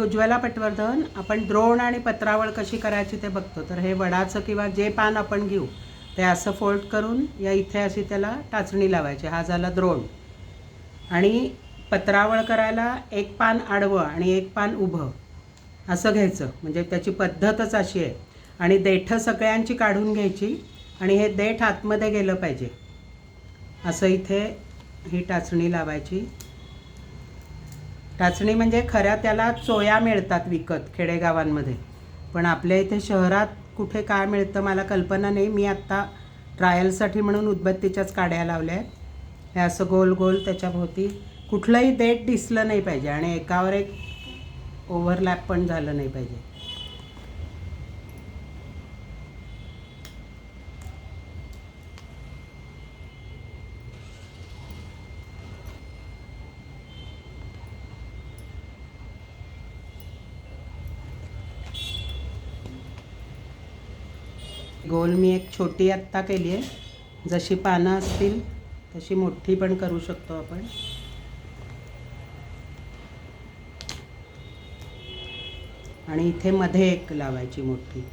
उज्ज्वला पटवर्धन आपण द्रोण आणि पत्रावळ कशी करायची ते बघतो. तर हे वडाचं किंवा जे पान आपण घेऊ ते असं फोल्ड करून या इथे अशी त्याला टाचणी लावायची. हा झाला द्रोण. आणि पत्रावळ करायला एक पान आडवं आणि एक पान उभं असं घ्यायचं. म्हणजे त्याची पद्धतच अशी आहे. आणि देठं सगळ्यांची काढून घ्यायची आणि हे देठ आतमध्ये गेलं पाहिजे. असं इथे ही टाचणी लावायची. टाचणी म्हणजे खऱ्या त्याला चोया मिळतात विकत खेडेगावांमध्ये. पण आपल्या इथे शहरात कुठे काय मिळतं मला कल्पना नाही. मी आत्ता ट्रायलसाठी म्हणून उदबत्तीच्याच काड्या लावल्या आहेत. हे असं गोल गोल त्याच्याभोवती कुठलंही देठ दिसलं नाही पाहिजे आणि एकावर एक ओव्हरलॅप पण झालं नाही पाहिजे. गोल मी एक छोटी आत्ता केली आहे. जशी पानं असतील तशी मोठी पण करू शकतो आपण. आणि इथे मध्ये एक लावायची मोठी.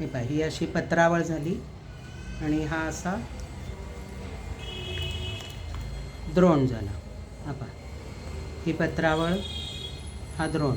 हे पाय ही अशी पत्रावळ झाली. आणि हा असा द्रोण झाला. हा पहा ही पत्रावळ हा द्रोण.